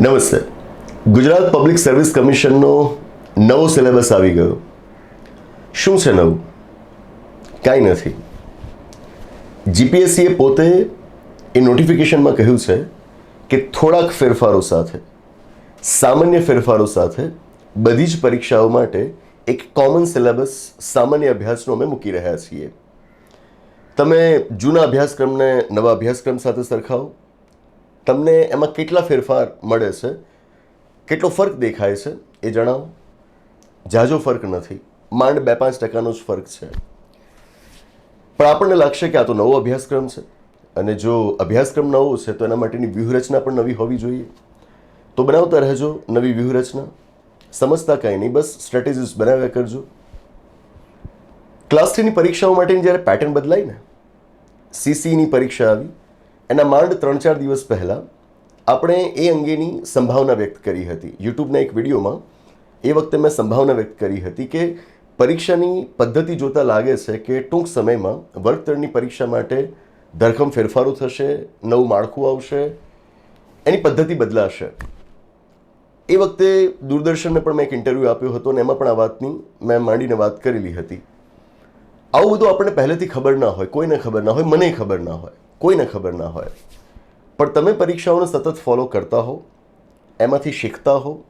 નમસ્તે. Gujarat public service કમિશનનો નવો સિલેબસ આવી ગયો. શું છે નવું? કાંઈ નથી. જીપીએસસીએ પોતે એ નોટિફિકેશનમાં કહ્યું છે કે થોડાક ફેરફારો સાથે, સામાન્ય ફેરફારો સાથે બધી જ પરીક્ષાઓ માટે એક કોમન સિલેબસ સામાન્ય અભ્યાસનો અમે મૂકી રહ્યા છીએ. તમે જૂના અભ્યાસક્રમને નવા અભ્યાસક્રમ સાથે સરખાવો. તમને એમાં કેટલા ફેરફાર મળે છે? કેટલો ફરક દેખાય છે? એ જણાવો. ઝાઝો ફરક નથી. માંડ બે પાંચ ટકાનો જ ફરક છે. પણ આપણને લાગશે કે આ તો નવો અભ્યાસક્રમ છે. અને જો અભ્યાસક્રમ નવો છે, તો એના માટેની વ્યૂહરચના પણ નવી હોવી જોઈએ. તો બનાવતા રહેજો નવી વ્યૂહરચના. સમજતા કાંઈ નહીં. બસ સ્ટ્રેટેજીસ બનાવ્યા કરજો. ક્લાસ થ્રીની પરીક્ષાઓ માટેની જ્યારે પેટર્ન બદલાઈ ને સીસીની પરીક્ષા આવી એના માંડ ત્રણ ચાર દિવસ પહેલાં આપણે એ અંગેની સંભાવના વ્યક્ત કરી હતી. યુટ્યુબના એક વિડીયોમાં એ વખતે મેં સંભાવના વ્યક્ત કરી હતી કે પરીક્ષાની પદ્ધતિ જોતાં લાગે છે કે ટૂંક સમયમાં વર્ગતળની પરીક્ષા માટે ધરખમ ફેરફારો થશે, નવું માળખું આવશે, એની પદ્ધતિ બદલાશે. એ વખતે દૂરદર્શનને પણ મેં એક ઇન્ટરવ્યૂ આપ્યો હતો અને એમાં પણ આ વાતની મેં માંડીને વાત કરેલી હતી. આવું બધું આપણને પહેલેથી ખબર ના હોય, કોઈને ખબર ના હોય, મને ખબર ના હોય. કોઈને ખબર ના હોય. પણ તમે પરીક્ષાઓને સતત ફોલો કરતા હો, એમાંથી શીખતા હો,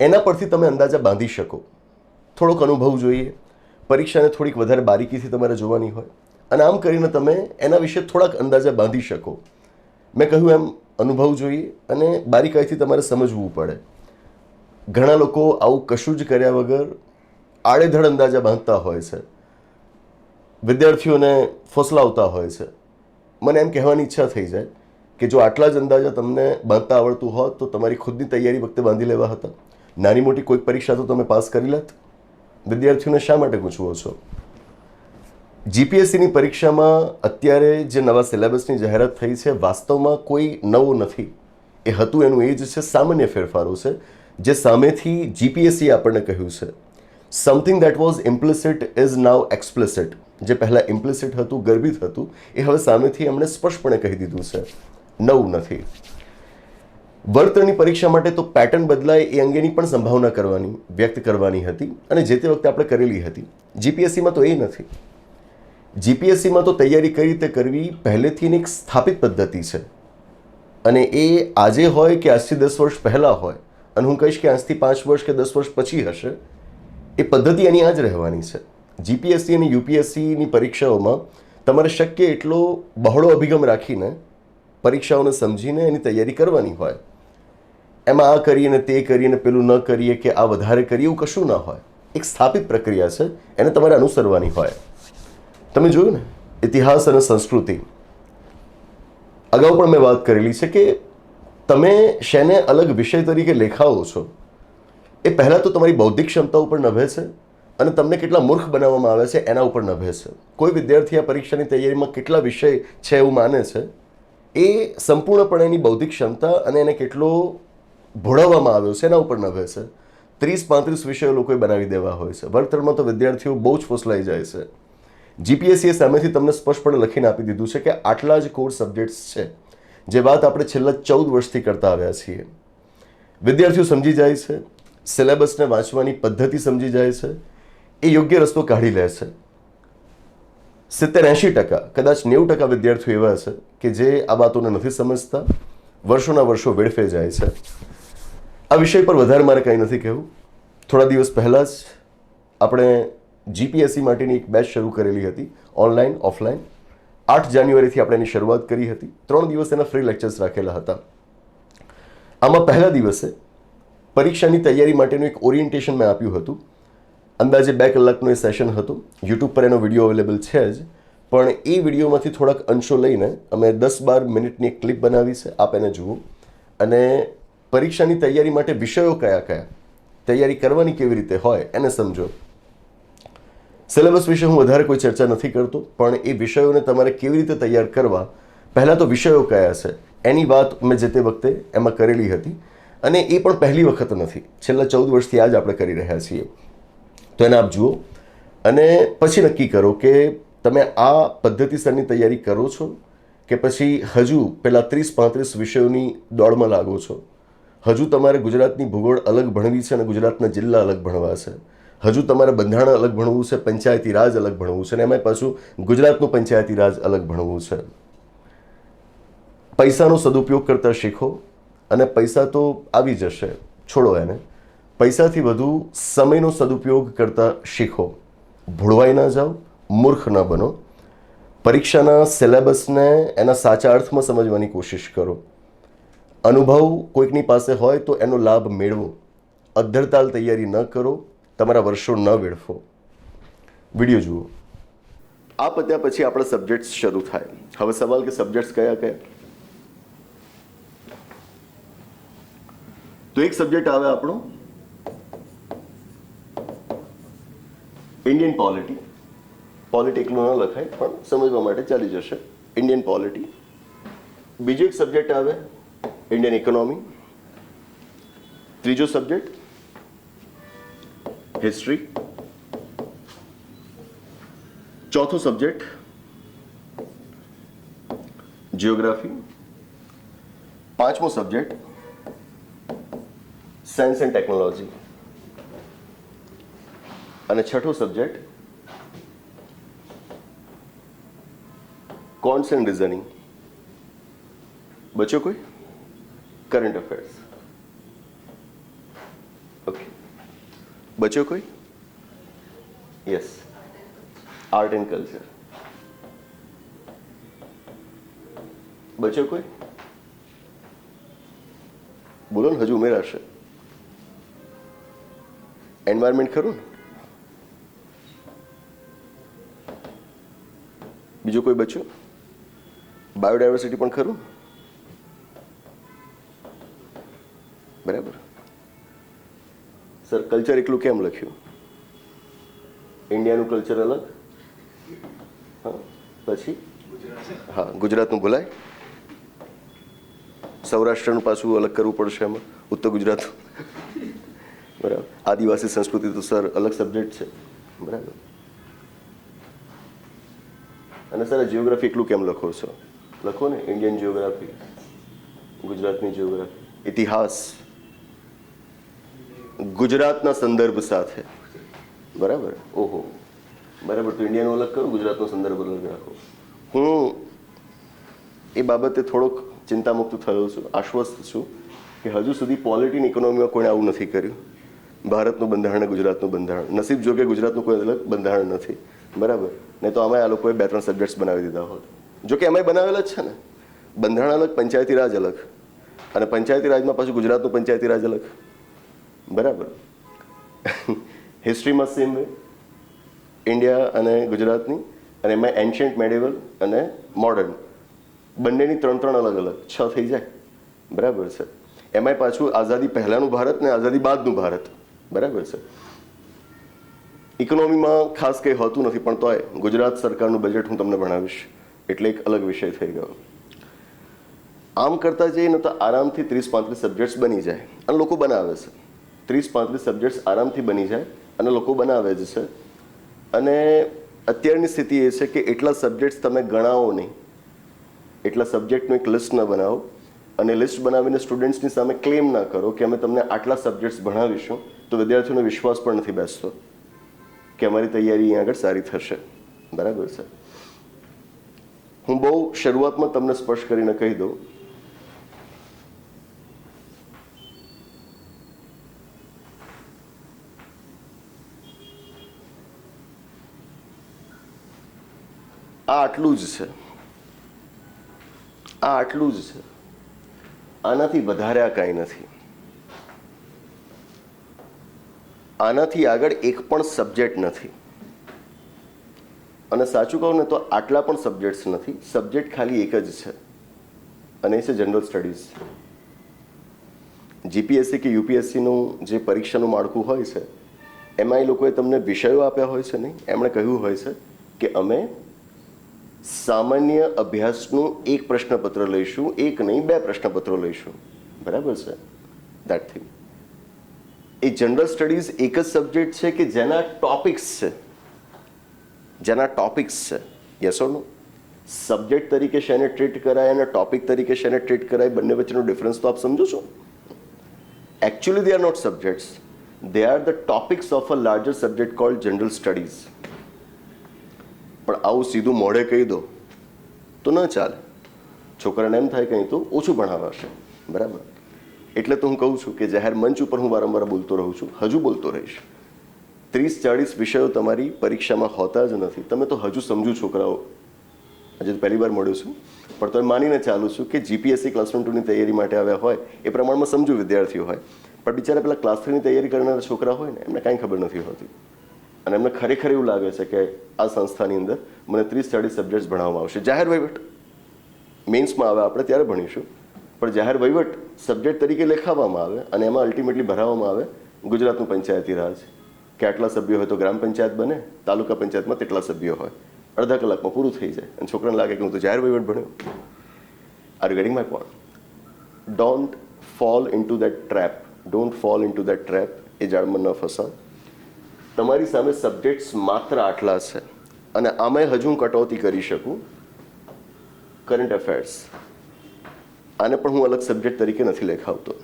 એના પરથી તમે અંદાજા બાંધી શકો. થોડોક અનુભવ જોઈએ. પરીક્ષાને થોડીક વધારે બારીકીથી તમારે જોવાની હોય. અને આમ કરીને તમે એના વિશે થોડાક અંદાજા બાંધી શકો. મેં કહ્યું એમ, અનુભવ જોઈએ અને બારીકાઈથી તમારે સમજવું પડે. ઘણા લોકો આવું કશું જ કર્યા વગર આડેધડ અંદાજા બાંધતા હોય છે. વિદ્યાર્થીઓને ફોસલાવતા હોય છે. મને એમ કહેવાની ઈચ્છા થઈ જાય કે જો આટલા જ અંદાજા તમને બાંધતા આવડતું હોત, તો તમારી ખુદની તૈયારી વખતે બાંધી લેવા હતા. નાની મોટી કોઈક પરીક્ષા તો તમે પાસ કરી લેત? વિદ્યાર્થીઓને શા માટે પૂછવો છો? જીપીએસસીની પરીક્ષામાં અત્યારે જે નવા સિલેબસની જાહેરાત થઈ છે, વાસ્તવમાં કોઈ નવું નથી. એ હતું, એનું એ જ છે, સામાન્ય ફેરફારો છે, જે સામેથી જીપીએસસી આપણને કહ્યું છે. Something that was implicit is now explicit જે પહેલાં ઇમ્પ્લિસિટ હતું, ગર્ભિત હતું, એ હવે સામેથી એમણે સ્પષ્ટપણે કહી દીધું છે. નવું નથી. વર્તની પરીક્ષા માટે તો પેટર્ન બદલાય એ અંગેની પણ સંભાવના કરવાની, વ્યક્ત કરવાની હતી અને જે તે વખતે આપણે કરેલી હતી. જીપીએસસીમાં તો એ નથી. જીપીએસસીમાં તો તૈયારી કઈ રીતે કરવી પહેલેથી એક સ્થાપિત પદ્ધતિ છે. અને એ આજે હોય કે આજથી દસ વર્ષ પહેલાં હોય, અને હું કહીશ કે આજથી પાંચ વર્ષ કે દસ વર્ષ પછી હશે, એ પદ્ધતિ એની આ જ રહેવાની છે. જીપીએસસી અને યુપીએસસીની પરીક્ષાઓમાં તમારે શક્ય એટલો બહોળો અભિગમ રાખીને પરીક્ષાઓને સમજીને એની તૈયારી કરવાની હોય. એમાં આ કરીએ ને તે કરીએ ને પેલું ન કરીએ કે આ વધારે કરીએ એવું કશું ના હોય. એક સ્થાપિત પ્રક્રિયા છે, એને તમારે અનુસરવાની હોય. તમે જોયું ને? ઇતિહાસ અને સંસ્કૃતિ. અગાઉ પણ મેં વાત કરેલી છે કે તમે શેને અલગ વિષય તરીકે લેખાઓ છો, એ પહેલાં તો તમારી બૌદ્ધિક ક્ષમતા ઉપર નભે છે અને તમને કેટલા મૂર્ખ બનાવવામાં આવે છે એના ઉપર નભે છે. કોઈ વિદ્યાર્થી આ પરીક્ષાની તૈયારીમાં કેટલા વિષય છે એવું માને છે? એ સંપૂર્ણપણે એની બૌદ્ધિક ક્ષમતા અને એને કેટલો ભોળવવામાં આવ્યો છે એના ઉપર નભે છે. ત્રીસ પાંત્રીસ વિષયો લોકોએ બનાવી દેવા હોય છે. વર્તનમાં તો વિદ્યાર્થીઓ બહુ જ ફોસલાઈ જાય છે. જીપીએસસીએ સામેથી તમને સ્પષ્ટપણે લખીને આપી દીધું છે કે આટલા જ કોર સબ્જેક્ટ્સ છે, જે વાત આપણે છેલ્લા ચૌદ વર્ષથી કરતા આવ્યા છીએ. વિદ્યાર્થીઓ સમજી જાય છે. સિલેબસને વાંચવાની પદ્ધતિ સમજી જાય છે. એ યોગ્ય રસ્તો કાઢી લે છે. સિત્તેર એંશી ટકા, કદાચ નેવું ટકા વિદ્યાર્થીઓ એવા છે કે જે આ વાતોને નથી સમજતા, વર્ષોના વર્ષો વેડફે જાય છે. આ વિષય પર વધારે મારે કંઈ નથી કહેવું. થોડા દિવસ પહેલાં જ આપણે જીપીએસસી માટેની એક બેચ શરૂ કરેલી હતી, ઓનલાઈન, ઓફલાઈન. આઠ જાન્યુઆરીથી આપણે એની શરૂઆત કરી હતી. ત્રણ દિવસ એના ફ્રી લેક્ચર્સ રાખેલા હતા. આમાં પહેલા દિવસે પરીક્ષાની તૈયારી માટેનું એક ઓરિએન્ટેશન મેં આપ્યું હતું. અંદાજે બે કલાકનું એ સેશન હતું. યુટ્યુબ પર એનો વીડિયો અવેલેબલ છે જ. પણ એ વિડીયોમાંથી થોડાક અંશો લઈને અમે દસ બાર મિનિટની એક ક્લિપ બનાવી છે. આપ એને જુઓ. અને પરીક્ષાની તૈયારી માટે વિષયો કયા કયા? તૈયારી કરવાની કેવી રીતે હોય એને સમજો. સિલેબસ વિશે હું વધારે કોઈ ચર્ચા નથી કરતો, પણ એ વિષયોને તમારે કેવી રીતે તૈયાર કરવા? પહેલાં તો વિષયો કયા છે? એની વાત મેં જે તે વખતે એમાં કરેલી હતી. અને એ પણ પહેલી વખત નથી. છેલ્લા ચૌદ વર્ષથી આ જ આપણે કરી રહ્યા છીએ. તો એને આપ જુઓ. અને પછી નક્કી કરો કે તમે આ પદ્ધતિસરની તૈયારી કરો છો કે પછી હજુ પેલા ત્રીસ પાંત્રીસ વિષયોની દોડમાં લાગો છો. હજુ તમારે ગુજરાતની ભૂગોળ અલગ ભણવી છે અને ગુજરાતના જિલ્લા અલગ ભણવા છે. હજુ તમારે બંધારણ અલગ ભણવું છે, પંચાયતી રાજ અલગ ભણવું છે અને એમાં પાછું ગુજરાતનું પંચાયતી રાજ અલગ ભણવું છે. પૈસાનો સદુપયોગ કરતા શીખો અને પૈસા તો આવી જશે. છોડો એને. પૈસાથી વધુ સમયનો સદુપયોગ કરતા શીખો. ભૂળવાઈ ન જાઓ, મૂર્ખ ન બનો. પરીક્ષાના સિલેબસને એના સાચા અર્થમાં સમજવાની કોશિશ કરો. અનુભવ કોઈકની પાસે હોય તો એનો લાભ મેળવો. અદ્ધરતાલ તૈયારી ન કરો, તમારા વર્ષો ન વેડફો. વીડિયો જુઓ. આ પત્યા પછી આપણા સબ્જેક્ટ્સ શરૂ થાય. હવે સવાલ કે સબ્જેક્ટ્સ કયા કયા? તો એક સબ્જેક્ટ આવે આપણો. ઇન્ડિયન પોલિટી પોલિટી એકલું ન લખાય પણ સમજવા માટે ચાલી જશે ઇન્ડિયન પોલિટી બીજો એક સબ્જેક્ટ આવે ઇન્ડિયન ઇકોનોમી ત્રીજો સબ્જેક્ટ હિસ્ટ્રી ચોથો સબ્જેક્ટ જિયોગ્રાફી પાંચમો સબ્જેક્ટ સાયન્સ એન્ડ ટેકનોલોજી અને છઠ્ઠો સબ્જેક્ટ કોન્સ રિઝનિંગ બચ્યો કોઈ? કરંટ અફેર્સ ઓકે બચ્યો કોઈ? યસ આર્ટ એન્ડ કલ્ચર બચ્યો કોઈ? બોલો ને, હજુ ઉમેરાશે. એન્વાયરમેન્ટ ખરું ને? બીજું કોઈ બચ્યું? બાયોડાયવર્સિટી પણ ખરું? બરાબર. સર કલ્ચર એકલું કેમ લખ્યું? ઇન્ડિયાનું કલ્ચર અલગ? હા, પછી? હા, ગુજરાતનું ભૂલાય? સૌરાષ્ટ્રનું પાછું અલગ કરવું પડશે એમાં? ઉત્તર ગુજરાત? બરાબર. આદિવાસી સંસ્કૃતિ તો સર અલગ સબ્જેક્ટ છે. બરાબર. સર જિયોગ્રાફી એટલું કેમ લખો છો? લખો ને ઇન્ડિયન જિયોગ્રાફી ગુજરાતની જિયોગ્રાફી ઇતિહાસ. ગુજરાતના સંદર્ભ સાથે. બરાબર? ઓહો. બરાબર, તો ઇન્ડિયાનો અલગ કરું, ગુજરાતનો સંદર્ભ અલગ રાખો. હું એ બાબતે થોડોક ચિંતામુક્ત થયો છું, આશ્વસ્ત છું કે હજુ સુધી પોલિટી ઇકોનોમીમાં કોઈ આવું નથી કર્યું. ભારતનું બંધારણ ગુજરાતનું બંધારણ. નસીબ જો કે ગુજરાતનું કોઈ અલગ બંધારણ નથી. બરાબર. નહીં તો અમે આ લોકોએ બે ત્રણ સબ્જેક્ટ્સ બનાવી દીધા હોત. જો કે એમાંય બનાવેલા જ છે ને. બંધારણ અલગ પંચાયતી રાજ અલગ. અને પંચાયતી રાજમાં પાછું ગુજરાતનું પંચાયતી રાજ અલગ. બરાબર. હિસ્ટ્રીમાં સેમ વે ઇન્ડિયા અને ગુજરાતની અને એમાં એન્શિયન્ટ મેડિવલ અને મોડર્ન બંનેની ત્રણ ત્રણ અલગ અલગ. છ થઈ જાય. બરાબર છે. એમાંય પાછું આઝાદી પહેલાંનું ભારત ને આઝાદી બાદનું ભારત. બરાબર છે. ઇકોનોમીમાં ખાસ કંઈ હોતું નથી, પણ તોય ગુજરાત સરકારનું બજેટ હું તમને ભણાવીશ. એટલે એક અલગ વિષય થઈ ગયો. આમ કરતાં જઈએ ને તો આરામથી ત્રીસ પાંત્રીસ સબ્જેક્ટ્સ બની જાય અને લોકો બનાવે છે. ત્રીસ પાંત્રીસ સબ્જેક્ટ્સ આરામથી બની જાય અને લોકો બનાવે જ છે. અને અત્યારની સ્થિતિ એ છે કે એટલા સબ્જેક્ટ્સ તમે ગણાવો નહીં. એટલા સબ્જેક્ટનું એક લિસ્ટ ન બનાવો. અને લિસ્ટ બનાવીને સ્ટુડન્ટ્સની સામે ક્લેમ ના કરો કે અમે તમને આટલા સબ્જેક્ટ્સ ભણાવીશું, તો વિદ્યાર્થીઓનો વિશ્વાસ પણ નથી બેસતો. કે અમારી તૈયારી અહીંયા આગળ સારી થશે. બરાબર છે? હું બહુ શરૂઆતમાં તમને સ્પર્શ કરીને કહી દઉં. આ આટલું જ છે. આ આટલું જ છે. આનાથી વધારે આ કાંઈ નથી. આનાથી આગળ એક પણ સબ્જેક્ટ નથી. અને સાચું કહું ને તો આટલા પણ સબ્જેક્ટ્સ નથી. સબ્જેક્ટ ખાલી એક જ છે. અને એ છે જનરલ સ્ટડીઝ. જીપીએસસી કે યુપીએસસીનું જે પરીક્ષાનું માળખું હોય છે, એમાં એ લોકોએ તમને વિષયો આપ્યા હોય છે નહીં? એમણે કહ્યું હોય છે કે અમે સામાન્ય અભ્યાસનું એક પ્રશ્નપત્ર લઈશું, એક નહીં, બે પ્રશ્નપત્રો લઈશું. બરાબર છે? દેટ થિંગ એ જનરલ સ્ટડીઝ એક જ સબ્જેક્ટ છે કે જેના ટોપિક્સ છે. જેના ટોપિક્સ છે. યસ ઓર નો સબ્જેક્ટ તરીકે શેને ટ્રીટ કરાય અને ટોપિક તરીકે શેને ટ્રીટ કરાય બંને વચ્ચેનો ડિફરન્સ તો આપ સમજો છો? Actually they are not subjects they are the topics of a larger subject called general studies પણ આવું સીધું મોઢે કહી દો તો ન ચાલે. છોકરાને એમ થાય કંઈ તો ઓછું ભણાવાશે. બરાબર? એટલે તો હું કહું છું કે જાહેર મંચ ઉપર હું વારંવાર બોલતો રહું છું, હજુ બોલતો રહીશ. ત્રીસ ચાળીસ વિષયો તમારી પરીક્ષામાં હોતા જ નથી. તમે તો હજુ સમજુ છોકરાઓ. આજે તો પહેલી વાર મળ્યો છું. પણ તમે માનીને ચાલું છું કે જીપીએસસી ક્લાસ વન ટુની તૈયારી માટે આવ્યા હોય, એ પ્રમાણમાં સમજુ વિદ્યાર્થીઓ હોય. પણ બિચારા પેલા ક્લાસ થ્રીની તૈયારી કરનારા છોકરા હોય ને, એમને કાંઈ ખબર નથી હોતી. અને એમને ખરેખર એવું લાગે છે કે આ સંસ્થાની અંદર મને ત્રીસ ચાળીસ સબ્જેક્ટ્સ ભણાવવામાં આવશે. જાહેર વહીવટ. મેન્સમાં આવે આપણે ત્યારે ભણીશું. પણ જાહેર વહીવટ સબ્જેક્ટ તરીકે લેખાવામાં આવે અને એમાં અલ્ટિમેટલી ભરાવવામાં આવે ગુજરાતનું પંચાયતી રાજ. કે આટલા સભ્યો હોય તો ગ્રામ પંચાયત બને, તાલુકા પંચાયતમાં તેટલા સભ્યો હોય. અડધા કલાકમાં પૂરું થઈ જાય અને છોકરાને લાગે કે હું તો જાહેર વહીવટ ભણ્યો. Are getting my point don't fall into that trap don't fall into that trap એ જાળમાં ન ફસાવ. તમારી સામે સબ્જેક્ટ્સ માત્ર આટલા છે. અને આમાંય હજુ હું કટોતી કરી શકું. કરંટ અફેર્સ આને પણ હું અલગ સબ્જેક્ટ તરીકે નથી લેખાવતો.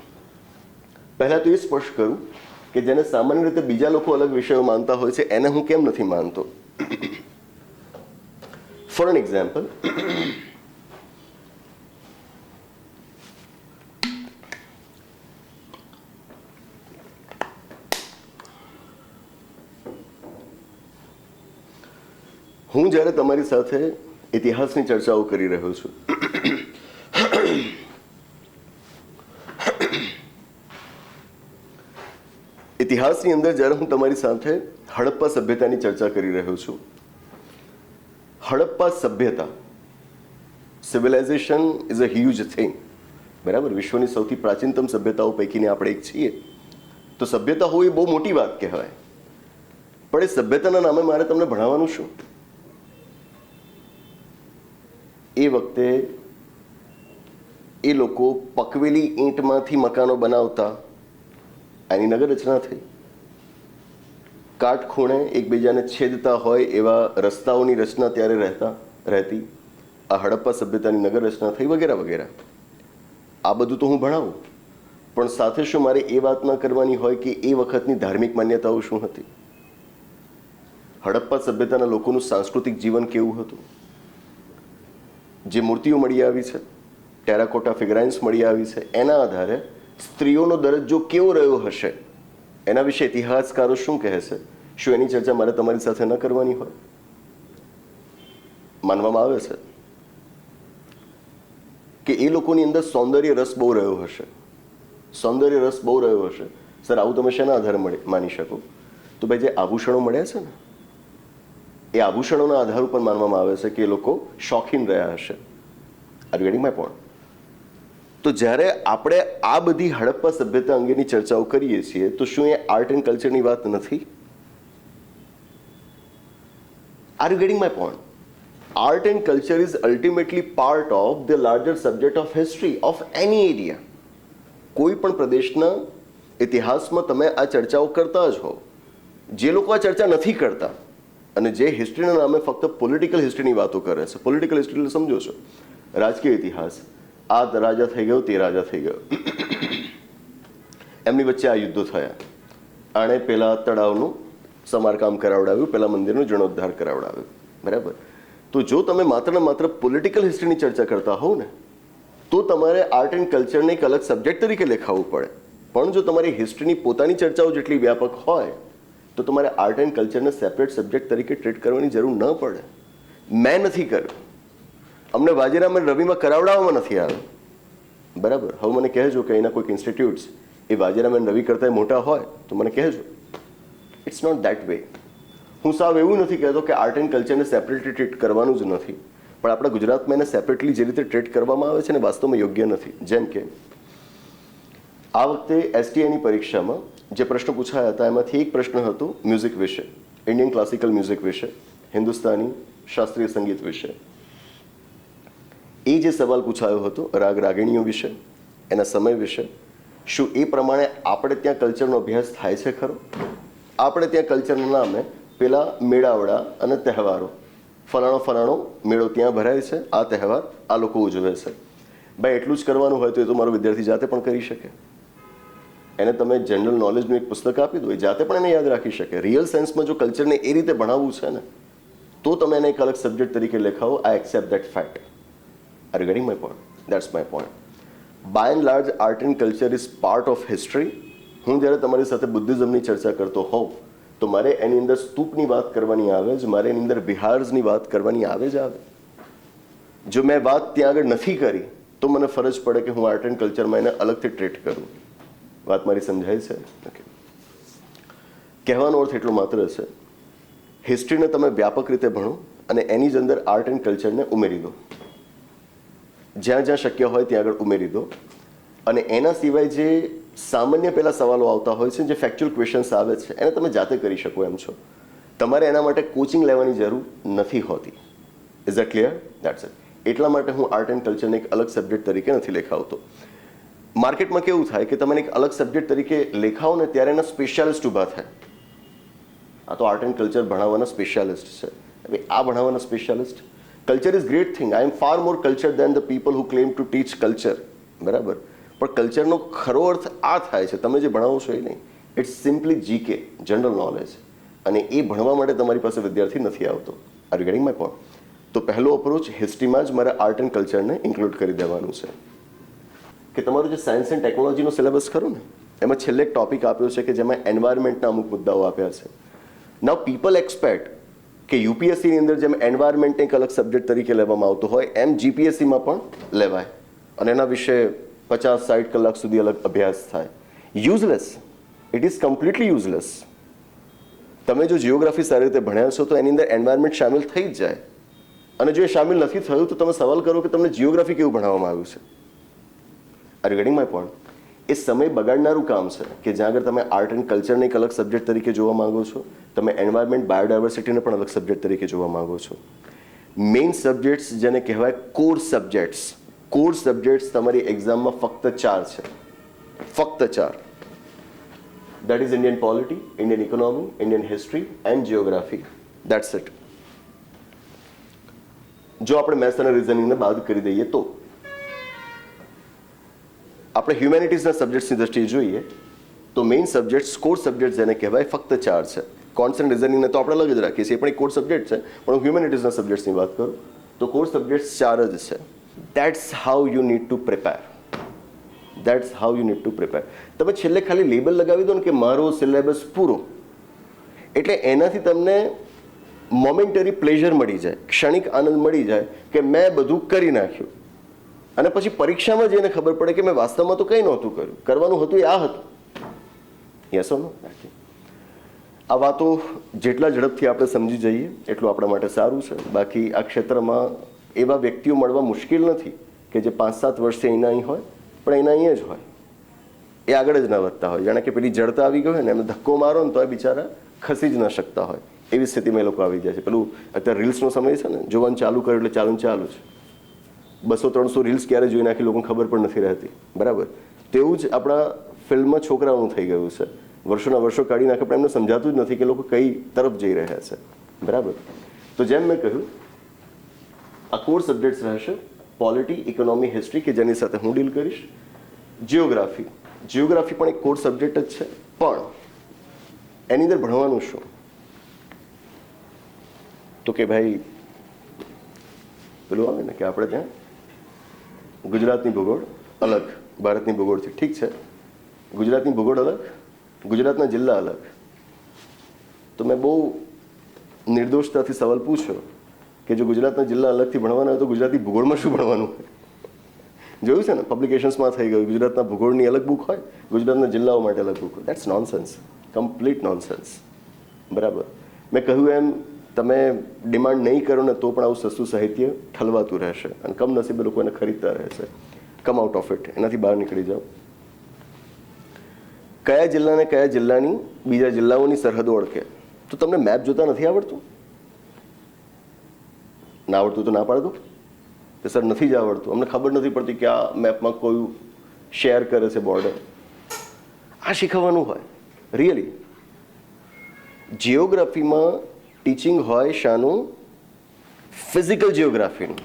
પહેલાં તો એ સ્પષ્ટ કરું કે જેને સામાન્ય રીતે બીજા લોકો અલગ વિષયો માનતા હોય છે, એને હું કેમ નથી માનતો? ફોર એન એક્ઝામ્પલ હું જ્યારે તમારી સાથે ઇતિહાસની ચર્ચાઓ કરી રહ્યો છું ઇતિહાસની અંદર જ્યારે હું તમારી સાથે હડપ્પા સભ્યતાની ચર્ચા કરી રહ્યો છું, હડપ્પા સભ્યતા civilization is a huge thing બરાબર? વિશ્વની સૌથી પ્રાચીનતમ સભ્યતાઓ પૈકીની આપણે એક છીએ. તો સભ્યતા હોવી બહુ મોટી વાત કહેવાય. પણ એ સભ્યતાના નામે મારે તમને ભણાવવાનું શું? એ વખતે એ લોકો પકવેલી ઈંટમાંથી મકાનો બનાવતા આની નગર રચના થઈ. કાટખૂણે એકબીજાને છેદતા હોય એવા રસ્તાઓની રચના ત્યારે રહેતા, રહેતી. આ હડપ્પા સભ્યતાની નગર રચના થઈ વગેરે વગેરે. આ બધું તો હું ભણાવું. પણ સાથે શું મારે એ વાત ન કરવાની હોય કે એ વખતની ધાર્મિક માન્યતાઓ શું હતી? હડપ્પા સભ્યતાના લોકોનું સાંસ્કૃતિક જીવન કેવું હતું? જે મૂર્તિઓ મળી આવી છે, ટેરાકોટા ફિગરાઇન્સ મળી આવી છે, એના આધારે સ્ત્રીઓનો દરજ્જો કેવો રહ્યો હશે? એના વિશે ઇતિહાસકારો શું કહે છે શું એની ચર્ચા મારે તમારી સાથે ન કરવાની હોય? માનવામાં આવે છે કે એ લોકોની અંદર સૌંદર્ય રસ બહુ રહ્યો હશે. સૌંદર્ય રસ બહુ રહ્યો હશે. સર, આવું તમે શેના આધારે મળે, માની શકો? તો ભાઈ, જે આભૂષણો મળ્યા છે ને, એ આભૂષણોના આધાર ઉપર માનવામાં આવે છે કે એ લોકો શોખીન રહ્યા હશે. આર ગેટિંગ માય પોઈન્ટ તો જ્યારે આપણે આ બધી હડપ્પા સભ્યતા અંગેની ચર્ચાઓ કરીએ છીએ, તો શું એ આર્ટ એન્ડ કલ્ચરની વાત નથી? Are you getting my point art and culture is ultimately part of the larger subject of history of any area કોઈ પણ પ્રદેશના ઇતિહાસમાં તમે આ ચર્ચાઓ કરતા જ હો. જે લોકો આ ચર્ચા નથી કરતા, અને જે હિસ્ટ્રીના નામે ફક્ત પોલિટિકલ હિસ્ટ્રીની વાતો કરે છે. પોલિટિકલ હિસ્ટ્રી સમજો છો. રાજકીય ઇતિહાસ આ રાજા થઈ ગયો, તે રાજા થઈ ગયો. એમની વચ્ચે આ યુદ્ધો થયા. આણે પેલા તળાવનું સમારકામ કરાવડાવ્યું, પેલા મંદિરનું જીર્ણોદ્ધાર કરાવડાવ્યું. બરાબર? તો જો તમે માત્ર ને માત્ર પોલિટિકલ હિસ્ટ્રીની ચર્ચા કરતા હોવ ને, તો તમારે આર્ટ એન્ડ કલ્ચરને એક અલગ સબ્જેક્ટ તરીકે લેખાવું પડે. પણ જો તમારી હિસ્ટ્રીની પોતાની ચર્ચાઓ જેટલી વ્યાપક હોય, તો તમારે આર્ટ એન્ડ કલ્ચરને સેપરેટ સબ્જેક્ટ તરીકે ટ્રીટ કરવાની જરૂર ન પડે. મેં નથી કર્યું. અમને વાજીરામ અને રવિમાં કરાવડાવવામાં નથી આવ્યો બરાબર? હવે મને કહેજો કે અહીંના કોઈક ઇન્સ્ટિટ્યૂટ્સ એ વાજીરામ અને રવિ કરતાં મોટા હોય, તો મને કહેજો. ઇટ્સ નોટ દેટ વે હું સાવ એવું નથી કહેતો કે આર્ટ એન્ડ કલ્ચરને સેપરેટલી ટ્રીટ કરવાનું જ નથી. પણ આપણા ગુજરાતમાં એને સેપરેટલી જે રીતે ટ્રીટ કરવામાં આવે છે ને વાસ્તવમાં યોગ્ય નથી. જેમ કે, આ વખતે એસટીઆઈની પરીક્ષામાં જે પ્રશ્નો પૂછાયા હતા, એમાંથી એક પ્રશ્ન હતો મ્યુઝિક વિશે. ઇન્ડિયન ક્લાસિકલ મ્યુઝિક વિશે, હિન્દુસ્તાની શાસ્ત્રીય સંગીત વિશે. એ જે સવાલ પૂછાયો હતો રાગ રાગિણીઓ વિશે, એના સમય વિશે, શું એ પ્રમાણે આપણે ત્યાં કલ્ચરનો અભ્યાસ થાય છે ખરો? આપણે ત્યાં કલ્ચરના નામે પેલા મેળાવડા અને તહેવારો, ફલાણો ફલાણો મેળો ત્યાં ભરાય છે, આ તહેવાર આ લોકો ઉજવે છે. ભાઈ, એટલું જ કરવાનું હોય તો એ તો મારો વિદ્યાર્થી જાતે પણ કરી શકે. એને તમે જનરલ નોલેજનું એક પુસ્તક આપી દો, એ જાતે પણ એને યાદ રાખી શકે. રિયલ સેન્સમાં જો કલ્ચરને એ રીતે ભણાવવું છે ને, તો તમે એને એક અલગ સબ્જેક્ટ તરીકે લખાવો I accept that fact are you getting my point? That's my point. By and large art and culture is part of history હું જ્યારે તમારી સાથે બુદ્ધિઝમની ચર્ચા કરતો હોઉં, તો મારે એની અંદર સ્તૂપની વાત કરવાની આવે જ, મારે એની અંદર બિહાર્સની વાત કરવાની આવે જ આવે. જો મેં વાત ત્યાં આગળ નથી કરી, તો મને ફરજ પડે કે હું આર્ટ એન્ડ કલ્ચરમાં એને અલગથી ટ્રીટ કરું. વાત મારી સમજાય છે? ઓકે કહેવાનો અર્થ એટલો માત્ર છે હિસ્ટ્રીને તમે વ્યાપક રીતે ભણો અને એની જ અંદર આર્ટ એન્ડ કલ્ચરને ઉમેરી દો. જ્યાં જ્યાં શક્ય હોય ત્યાં આગળ ઉમેરી દો. અને એના સિવાય જે સામાન્ય પહેલાં સવાલો આવતા હોય છે, જે ફેક્ચ્યુઅલ ક્વેશ્ચન્સ આવે છે, એને તમે જાતે કરી શકો એમ છો. તમારે એના માટે કોચિંગ લેવાની જરૂર નથી હોતી. Is a clear that's it એટલા માટે હું આર્ટ એન્ડ કલ્ચરને એક અલગ સબ્જેક્ટ તરીકે નથી લેખાવતો. માર્કેટમાં કેવું થાય કે તમે એક અલગ સબ્જેક્ટ તરીકે લેખાઓ ને ત્યારે એના સ્પેશિયાલિસ્ટ ઊભા થાય. આ તો આર્ટ એન્ડ કલ્ચર ભણાવવાના સ્પેશિયાલિસ્ટ છે. આ ભણાવવાના specialist culture is great thing I am far more culture than the people who claim to teach culture બરાબર? પણ કલ્ચરનો ખરો અર્થ આ થાય છે. તમે જે ભણાવો છો એ નહીં. It's simply GK general knowledge અને એ ભણવા માટે તમારી પાસે વિદ્યાર્થી નથી આવતો. Are you getting my point તો પહેલો અપ્રોચ હિસ્ટ્રીમાં જ મારે આર્ટ એન્ડ કલ્ચરને ઇન્ક્લુડ કરી દેવાનું છે. કે તમારું જે સાયન્સ એન્ડ ટેકનોલોજીનો સિલેબસ ખરો ને, એમાં છેલ્લે એક ટોપિક આપ્યો છે કે જેમાં એન્વાયરમેન્ટના અમુક મુદ્દાઓ આપ્યા છે. નાવ પીપલ એક્સપેક્ટ કે યુપીએસસીની અંદર જેમ એન્વાયરમેન્ટ એક અલગ સબ્જેક્ટ તરીકે લેવામાં આવતો હોય, એમ જીપીએસસીમાં પણ લેવાય. અને એના વિશે પચાસ સાઠ કલાક સુધી અલગ અભ્યાસ થાય. Useless it is completely useless તમે જો જિયોગ્રાફી સારી રીતે ભણ્યા છો, તો એની અંદર એન્વાયરમેન્ટ સામેલ થઈ જ જાય. અને જો એ સામેલ નથી થયું, તો તમે સવાલ કરો કે તમને જિયોગ્રાફી કેવું ભણાવવામાં આવ્યું છે? આર ગેટિંગ માય પોઈન્ટ એ સમય બગાડનારું કામ છે કે જ્યાં આગળ તમે આર્ટ એન્ડ કલ્ચરને એક અલગ સબ્જેક્ટ તરીકે જોવા માંગો છો, તમે એન્વાયરમેન્ટ બાયોડાયવર્સિટીને પણ અલગ સબ્જેક્ટ તરીકે જોવા માંગો છો. મેઇન સબ્જેક્ટ્સ જેને કહેવાય કોર સબ્જેક્ટ્સ કોર સબ્જેક્ટ્સ તમારી એક્ઝામમાં ફક્ત ચાર છે. ફક્ત ચાર. That is Indian polity Indian economy Indian history and geography that's it જો આપણે મેથ્સ અને રિઝનિંગને બાદ કરી દઈએ તો આપણે હ્યુમેનિટીઝના સબ્જેક્ટ્સની દ્રષ્ટિએ જોઈએ, તો મેઇન સબ્જેક્ટ્સ કોર સબ્જેક્ટ જેને કહેવાય ફક્ત ચાર છે. કોન્સન્ટ રિઝનિંગને તો આપણે અલગ જ રાખીએ છીએ, એ પણ એક કોર સબ્જેક્ટ છે. પણ હું હ્યુમેનિટીઝના સબ્જેક્ટ્સની વાત કરું, તો કોર સબ્જેક્ટ્સ ચાર જ છે. That's how you need to prepare that's how you need to prepare તમે છેલ્લે ખાલી લેબલ લગાવી દો ને કે મારો સિલેબસ પૂરો. એટલે એનાથી તમને મોમેન્ટરી પ્લેઝર મળી જાય, ક્ષણિક આનંદ મળી જાય કે મેં બધું કરી નાખ્યું. અને પછી પરીક્ષામાં જઈને ખબર પડે કે મેં વાસ્તવમાં તો કંઈ નહોતું કર્યું. કરવાનું હતું એ આ હતું. યસ નો આ વાતો જેટલા ઝડપથી આપણે સમજી જઈએ, એટલું આપણા માટે સારું છે. બાકી આ ક્ષેત્રમાં એવા વ્યક્તિઓ મળવા મુશ્કેલ નથી કે જે પાંચ સાત વર્ષથી અહીંના અહીં હોય, પણ અહીંના અહીંયા જ હોય. એ આગળ જ ન વધતા હોય. જાણે કે પેલી જડતા આવી ગઈ હોય ને એમને ધક્કો મારો ને તો એ બિચારા ખસી જ ન શકતા હોય. એવી સ્થિતિમાં એ લોકો આવી જાય છે. પેલું અત્યારે રીલ્સનો સમય છે ને, જોવાનું ચાલુ કર્યું એટલે ચાલુ ચાલુ છે. બસો ત્રણસો રીલ્સ ક્યારે જોઈ નાખી લોકોને ખબર પણ નથી રહેતી. બરાબર? તેવું જ આપણા ફિલ્મમાં છોકરાઓનું થઈ ગયું છે. વર્ષોના વર્ષો કાઢી નાખે પણ એમને સમજાતું જ નથી કે લોકો કઈ તરફ જઈ રહ્યા છે. બરાબર? તો જેમ મેં કહ્યું, આ કોર સબ્જેક્ટ્સ રહેશે પોલિટી ઇકોનોમી હિસ્ટ્રી કે જેની સાથે હું ડીલ કરીશ. જિયોગ્રાફી જિયોગ્રાફી પણ એક કોર સબ્જેક્ટ જ છે. પણ એની અંદર ભણવાનું શું? તો કે ભાઈ, પેલું આવે ને કે આપણે ત્યાં ગુજરાતની ભૂગોળ અલગ, ભારતની ભૂગોળથી ઠીક છે? ગુજરાતની ભૂગોળ અલગ, ગુજરાતના જિલ્લા અલગ. તો મેં બહુ નિર્દોષતાથી સવાલ પૂછ્યો કે જો ગુજરાતના જિલ્લા અલગથી ભણવાના હોય તો ગુજરાતી ભૂગોળમાં શું ભણવાનું હોય? જોયું છે ને? પબ્લિકેશન્સમાં થઈ ગયું, ગુજરાતના ભૂગોળની અલગ બુક હોય, ગુજરાતના જિલ્લાઓ માટે અલગ બુક હોય. દેટ્સ નોનસેન્સ કમ્પ્લીટ નોનસેન્સ બરાબર. મેં કહ્યું એમ તમે ડિમાન્ડ નહીં કરો ને તો પણ આવું સસ્તું સાહિત્ય ઠલવાતું રહેશે અને કમનસીબે લોકો એને ખરીદતા રહેશે. કમ આઉટ ઓફ ઇટ એનાથી બહાર નીકળી જાઓ. કયા જિલ્લાને કયા જિલ્લાની, બીજા જિલ્લાઓની સરહદો ઓળખે? તો તમને મેપ જોતા નથી આવડતું? ના આવડતું તો ના પાડ દો કે સર, નથી જ આવડતું. અમને ખબર નથી પડતી કે આ મેપમાં કોઈ શેર કરે છે બોર્ડર આ શીખવવાનું હોય. રિયલી જિયોગ્રાફીમાં ટીચિંગ હોય શાનું ફિઝિકલ જિયોગ્રાફીનું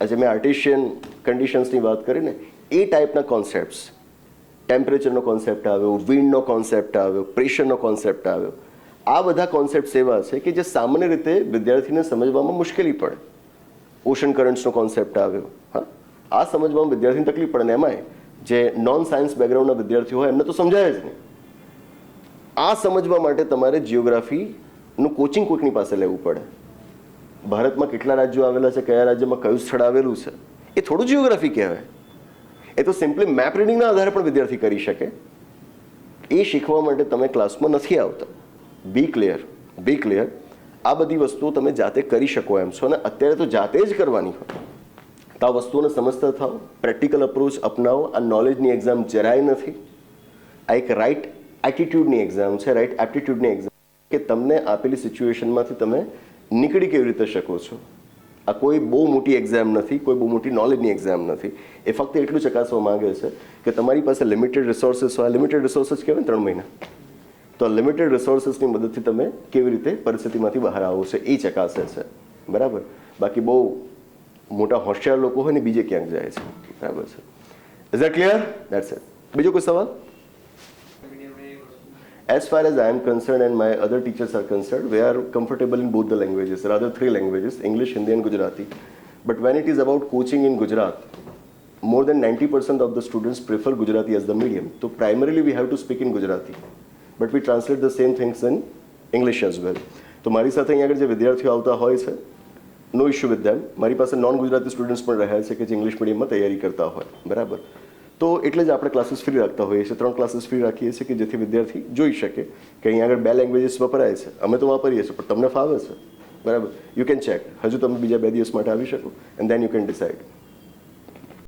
આજે મેં આર્ટિશિયન કન્ડિશન્સની વાત કરીને એ ટાઈપના કોન્સેપ્ટ્સ ટેમ્પરેચરનો કોન્સેપ્ટ આવ્યો વિન્ડનો કોન્સેપ્ટ આવ્યો પ્રેશરનો કોન્સેપ્ટ આવ્યો. આ બધા કોન્સેપ્ટ એવા છે કે જે સામાન્ય રીતે વિદ્યાર્થીને સમજવામાં મુશ્કેલી પડે. ઓશન કરન્ટ્સનો કોન્સેપ્ટ આવ્યો, હા? આ સમજવામાં વિદ્યાર્થીને તકલીફ પડે ને એમાંય જે નોન સાયન્સ બેકગ્રાઉન્ડના વિદ્યાર્થીઓ હોય એમને તો સમજાય જ નહીં. આ સમજવા માટે તમારે જિયોગ્રાફીનું કોચિંગ કોઈકની પાસે લેવું પડે. ભારતમાં કેટલા રાજ્યો આવેલા છે, કયા રાજ્યમાં કયું સ્થળ આવેલું છે, એ થોડું જિયોગ્રાફી કહેવાય. એ તો સિમ્પલી મેપ રીડિંગના આધારે પણ વિદ્યાર્થી કરી શકે. એ શીખવા માટે તમે ક્લાસમાં નથી આવતા. બી ક્લિયર બી ક્લિયર આ બધી વસ્તુઓ તમે જાતે કરી શકો એમ છો અને અત્યારે તો જાતે જ કરવાની હોય. તો આ વસ્તુઓને સમજતા થાઓ પ્રેક્ટિકલ અપ્રોચ અપનાવો. આ નોલેજની એક્ઝામ જરાય નથી. આ એક રાઇટ એટીટ્યૂડની એક્ઝામ છે રાઇટ એપ્ટિટ્યૂડની એક્ઝામ કે તમને આપેલી સિચ્યુએશનમાંથી તમે નીકળી કેવી રીતે શકો છો? આ કોઈ બહુ મોટી એક્ઝામ નથી, કોઈ બહુ મોટી નોલેજની એક્ઝામ નથી. એ ફક્ત એટલું ચકાસવા માંગે છે કે તમારી પાસે લિમિટેડ રિસોર્સિસ હોય. લિમિટેડ રિસોર્સિસ કહેવાય ત્રણ મહિના? તો લિમિટેડ રિસોર્સિસની મદદથી તમે કેવી રીતે પરિસ્થિતિમાંથી બહાર આવો છો એ ચકાસે છે. બરાબર? બાકી બહુ મોટા હોશિયાર લોકો હોય ને બીજે ક્યાંક જાય છે. બરાબર છે. Is that clear that's it બીજો કોઈ સવાલ? As far as I am concerned and my other teachers are concerned, we are comfortable in both the languages, rather three languages, English, Hindi and Gujarati. But when it is about coaching in Gujarat, more than 90% of the students prefer Gujarati as the medium. So primarily we have to speak in Gujarati. But we translate the same things in English as well. તો મારી સાથે અહીંયા આગળ જે વિદ્યાર્થીઓ આવતા હોય છે નો ઇશ્યુ વિથ ધેમ મારી પાસે નોન ગુજરાતી સ્ટુડન્ટ્સ પણ રહ્યા છે કે જે ઇંગ્લિશ મીડિયમમાં તૈયારી કરતા હોય બરાબર તો એટલે જ આપણે ક્લાસીસ ફ્રી રાખતા હોઈએ છીએ. ત્રણ ક્લાસીસ ફ્રી રાખીએ છીએ કે જેથી વિદ્યાર્થી જોઈ શકે કે અહીંયા આગળ બે લેંગ્વેજીસ વપરાય છે. અમે તો વાપરીએ છીએ, પણ તમને ફાવે છે. બરાબર? યુ કેન ચેક હજુ તમે બીજા બે દિવસ માટે આવી શકો and then you can decide